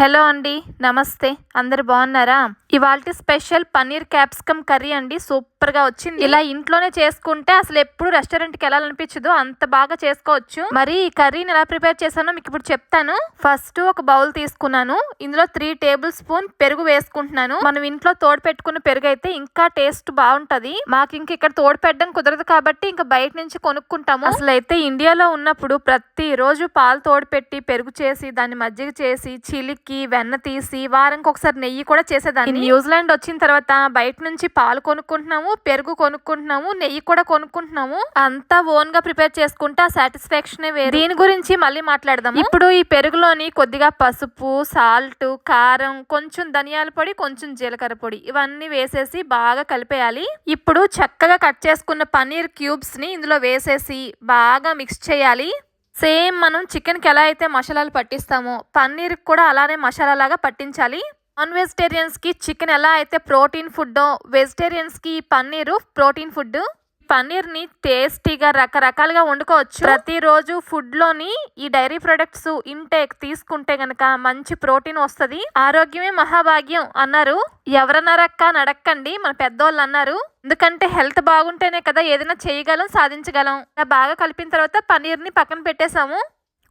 Hello అండి నమస్తే. అందరు బాగున్నారా? ఇవాళ స్పెషల్ పన్నీర్ క్యాప్సికమ్ కర్రీ అండి. సూపర్గా వచ్చింది. ఇలా ఇంట్లోనే చేసుకుంటే అసలు ఎప్పుడు రెస్టారెంట్కి వెళ్ళాలనిపించదు. అంత బాగా చేసుకోవచ్చు. మరి ఈ కర్రీని ఎలా ప్రిపేర్ చేశానో మీకు ఇప్పుడు చెప్తాను. ఫస్ట్ ఒక బౌల్ తీసుకున్నాను. ఇందులో త్రీ టేబుల్ స్పూన్ పెరుగు వేసుకుంటున్నాను. మనం ఇంట్లో తోడు పెట్టుకున్న పెరుగు అయితే ఇంకా టేస్ట్ బాగుంటది. మాకు ఇంక ఇక్కడ తోడు పెట్టడం కుదరదు కాబట్టి ఇంకా బయట నుంచి కొనుక్కుంటాము. అసలు అయితే ఇండియాలో ఉన్నప్పుడు ప్రతి రోజు పాలు తోడు పెట్టి పెరుగు చేసి దాన్ని మజ్జిగ చేసి చిలికి వెన్న తీసి వారానికి ఒకసారి నెయ్యి కూడా చేసేదాన్ని. న్యూజిలాండ్ వచ్చిన తర్వాత బయట నుంచి పాలు కొనుక్కుంటున్నాము పెరుగు కొనుక్కుంటున్నాము నెయ్యి కూడా కొనుక్కుంటున్నాము. అంతా ఓన్గా ప్రిపేర్ చేసుకుంటే ఆ సాటిస్ఫాక్షన్ వేరు. దీని గురించి మళ్ళీ మాట్లాడదాం ఇప్పుడు ఈ పెరుగులోని కొద్దిగా పసుపు సాల్ట్ కారం కొంచెం ధనియాల పొడి కొంచెం జీలకర్ర పొడి ఇవన్నీ వేసేసి బాగా కలిపేయాలి. ఇప్పుడు చక్కగా కట్ చేసుకున్న పన్నీర్ క్యూబ్స్ని ఇందులో వేసేసి బాగా మిక్స్ చేయాలి. సేమ్ మనం చికెన్కి ఎలా అయితే మసాలాలు పట్టిస్తామో పన్నీర్కి కూడా అలానే మసాలాలాగా పట్టించాలి. నాన్ వెజిటేరియన్స్కి చికెన్ ఎలా అయితే ప్రోటీన్ ఫుడ్ వెజిటేరియన్స్కి పన్నీరు ప్రోటీన్ ఫుడ్ పన్నీర్ని టేస్టీగా రకరకాలుగా వండుకోవచ్చు. ప్రతిరోజు ఫుడ్లోని ఈ డైరీ ప్రొడక్ట్స్ ఇంటేక్ తీసుకుంటే గనక మంచి ప్రోటీన్ వస్తుంది. ఆరోగ్యమే మహాభాగ్యం అన్నారు. ఎవరన్నారక్క నడక్కండి మన పెద్దోళ్ళు అన్నారు. ఎందుకంటే హెల్త్ బాగుంటేనే కదా ఏదైనా చేయగలం సాధించగలం. బాగా కలిపిన తర్వాత పన్నీర్ని పక్కన పెట్టేశాము.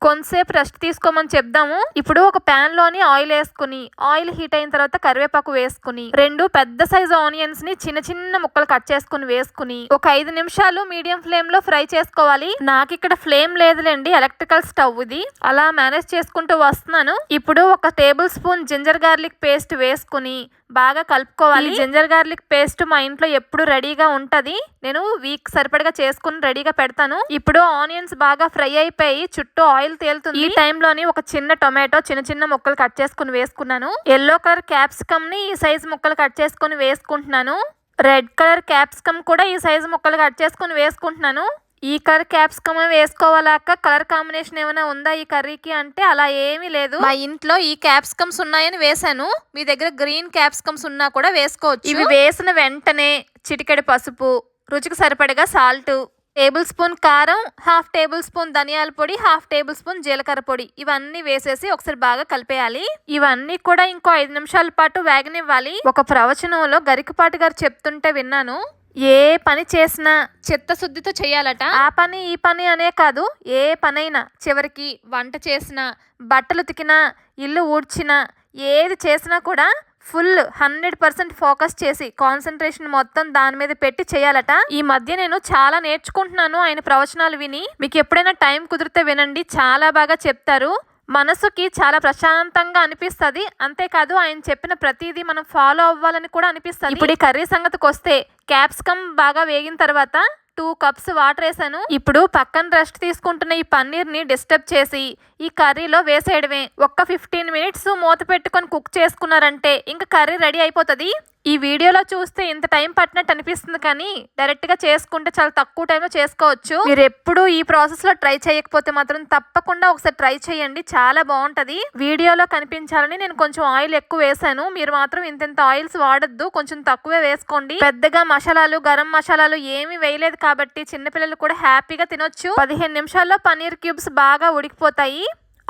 కొంతసేపు రెస్ట్ తీసుకోమని చెప్దాము. ఇప్పుడు ఒక ప్యాన్లోని ఆయిల్ వేసుకుని ఆయిల్ హీట్ అయిన తర్వాత కరివేపాకు వేసుకుని రెండు పెద్ద సైజు ఆనియన్స్ని చిన్న చిన్న ముక్కలు కట్ చేసుకుని వేసుకుని ఒక ఐదు నిమిషాలు మీడియం ఫ్లేమ్లో ఫ్రై చేసుకోవాలి. నాకు ఇక్కడ ఫ్లేమ్ లేదులేండి ఎలక్ట్రికల్ స్టవ్ ఇది అలా మేనేజ్ చేసుకుంటూ వస్తున్నాను. ఇప్పుడు ఒక tablespoon ginger garlic paste వేసుకుని బాగా కలుపుకోవాలి. జింజర్ గార్లిక్ పేస్ట్ మా ఇంట్లో ఎప్పుడు రెడీగా ఉంటది. నేను వీక్ సరిపడగా చేసుకుని రెడీగా పెడతాను. ఇప్పుడు ఆనియన్స్ బాగా ఫ్రై అయిపోయి చుట్టూ ఆయిల్ తేలుతుంది. ఈ టైంలోని ఒక చిన్న టొమాటో చిన్న చిన్న ముక్కలు కట్ చేసుకుని వేసుకున్నాను. ఎల్లో కలర్ క్యాప్సికమ్ని ఈ సైజ్ ముక్కలు కట్ చేసుకుని వేసుకుంటున్నాను. రెడ్ కలర్ క్యాప్సికమ్ కూడా ఈ సైజు ముక్కలు కట్ చేసుకుని వేసుకుంటున్నాను. ఈ కలర్ క్యాప్సికమ్ వేసుకోవాలాక కలర్ కాంబినేషన్ ఏమైనా ఉందా ఈ కర్రీకి? అంటే అలా ఏమీ లేదు. మా ఇంట్లో ఈ క్యాప్సికమ్స్ ఉన్నాయని వేసాను మీ దగ్గర గ్రీన్ క్యాప్సికమ్స్ ఉన్నా కూడా వేసుకోవచ్చు. ఇవి వేసిన వెంటనే చిటికెడు పసుపు రుచికి సరిపడగా సాల్ట్ టేబుల్ స్పూన్ కారం హాఫ్ టేబుల్ స్పూన్ ధనియాల పొడి హాఫ్ టేబుల్ స్పూన్ జీలకర్ర పొడి. ఇవన్నీ వేసేసి ఒకసారి బాగా కలిపేయాలి. ఇవన్నీ కూడా ఇంకో ఐదు నిమిషాల పాటు వేగనివ్వాలి. ఒక ప్రవచనంలో గరికపాటి గారు చెప్తుంటే విన్నాను. ఏ పని చేసినా చిత్తశుద్ధితో చేయాలట. ఆ పని ఈ పని అనే కాదు ఏ పనైనా చివరికి వంట చేసినా బట్టలు ఉతికినా ఇల్లు ఊడ్చినా ఏది చేసినా కూడా ఫుల్ హండ్రెడ్ పర్సెంట్ ఫోకస్ చేసి కాన్సన్ట్రేషన్ మొత్తం దాని మీద పెట్టి చేయాలట. ఈ మధ్య నేను చాలా నేర్చుకుంటున్నాను ఆయన ప్రవచనాలు విని. మీకు ఎప్పుడైనా టైం కుదిరితే వినండి చాలా బాగా చెప్తారు. మనసుకి చాలా ప్రశాంతంగా అనిపిస్తుంది. అంతేకాదు ఆయన చెప్పిన ప్రతిదీ మనం ఫాలో అవ్వాలని కూడా అనిపిస్తుంది. ఇప్పుడు ఈ కర్రీ సంగతికి వస్తే క్యాప్సికమ్ బాగా వేగిన తర్వాత టూ కప్స్ వాటర్ వేసాను. ఇప్పుడు పక్కన రెస్ట్ తీసుకుంటున్న ఈ పన్నీర్ని డిస్టర్బ్ చేసి ఈ కర్రీలో వేసేయడమే. ఒక్క ఫిఫ్టీన్ మినిట్స్ మూత పెట్టుకొని కుక్ చేసుకున్నారంటే ఇంకా కర్రీ రెడీ అయిపోతుంది. ఈ వీడియోలో చూస్తే ఇంత టైం పట్టినట్టు అనిపిస్తుంది కానీ డైరెక్ట్గా చేసుకుంటే చాలా తక్కువ టైంలో చేసుకోవచ్చు. మీరు ఎప్పుడు ఈ ప్రాసెస్లో ట్రై చేయకపోతే మాత్రం తప్పకుండా ఒకసారి ట్రై చేయండి. చాలా బాగుంటది. వీడియోలో కనిపించాలని నేను కొంచెం ఆయిల్ ఎక్కువ వేసాను. మీరు మాత్రం ఇంత ఆయిల్స్ వాడద్దు. కొంచెం తక్కువే వేసుకోండి. పెద్దగా మసాలాలు గరం మసాలాలు ఏమి వేయలేదు కాబట్టి చిన్నపిల్లలు కూడా హ్యాపీగా తినొచ్చు. పదిహేను నిమిషాల్లో పన్నీర్ క్యూబ్స్ బాగా ఉడికిపోతాయి.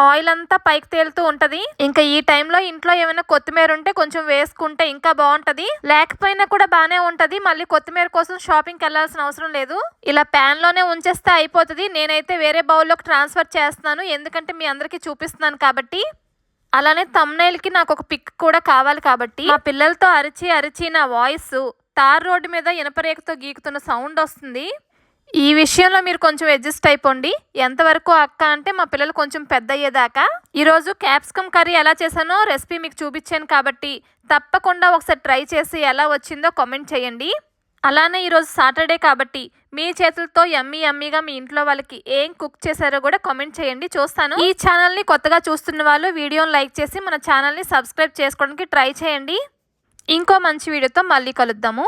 ఆయిల్ అంతా పైకి తేలుతూ ఉంటది. ఇంకా ఈ టైంలో ఇంట్లో ఏమైనా కొత్తిమీర ఉంటే కొంచెం వేసుకుంటే ఇంకా బాగుంటది. లేకపోయినా కూడా బాగానే ఉంటది. మళ్ళీ కొత్తిమీర కోసం షాపింగ్కి వెళ్ళాల్సిన అవసరం లేదు. ఇలా ప్యాన్లోనే ఉంచేస్తే అయిపోతుంది. నేనైతే వేరే బౌల్లోకి ట్రాన్స్ఫర్ చేస్తున్నాను. ఎందుకంటే మీ అందరికీ చూపిస్తున్నాను కాబట్టి. అలానే తమ్నైల్కి నాకు ఒక పిక్ కూడా కావాలి కాబట్టి. మా పిల్లలతో అరిచి అరిచి నా వాయిస్ తార్ రోడ్డు మీద ఇనపరేకతో గీకుతున్న సౌండ్ వస్తుంది. ఈ విషయంలో మీరు కొంచెం అడ్జస్ట్ అయిపోండి. ఎంతవరకు అక్క అంటే మా పిల్లలు కొంచెం పెద్ద అయ్యేదాకా ఈరోజు క్యాప్సికమ్ కర్రీ ఎలా చేశానో రెసిపీ మీకు చూపించాను కాబట్టి తప్పకుండా ఒకసారి ట్రై చేసి ఎలా వచ్చిందో కామెంట్ చేయండి. అలానే ఈరోజు సాటర్డే కాబట్టి మీ చేతులతో ఎమ్మీ ఎమ్మీగా మీ ఇంట్లో వాళ్ళకి ఏం కుక్ చేశారో కూడా కామెంట్ చేయండి. చూస్తాను. ఈ ఛానల్ని కొత్తగా చూస్తున్న వాళ్ళు వీడియోని లైక్ చేసి మన ఛానల్ని సబ్స్క్రైబ్ చేసుకోవడానికి ట్రై చేయండి. ఇంకో మంచి వీడియోతో మళ్ళీ కలుద్దాము.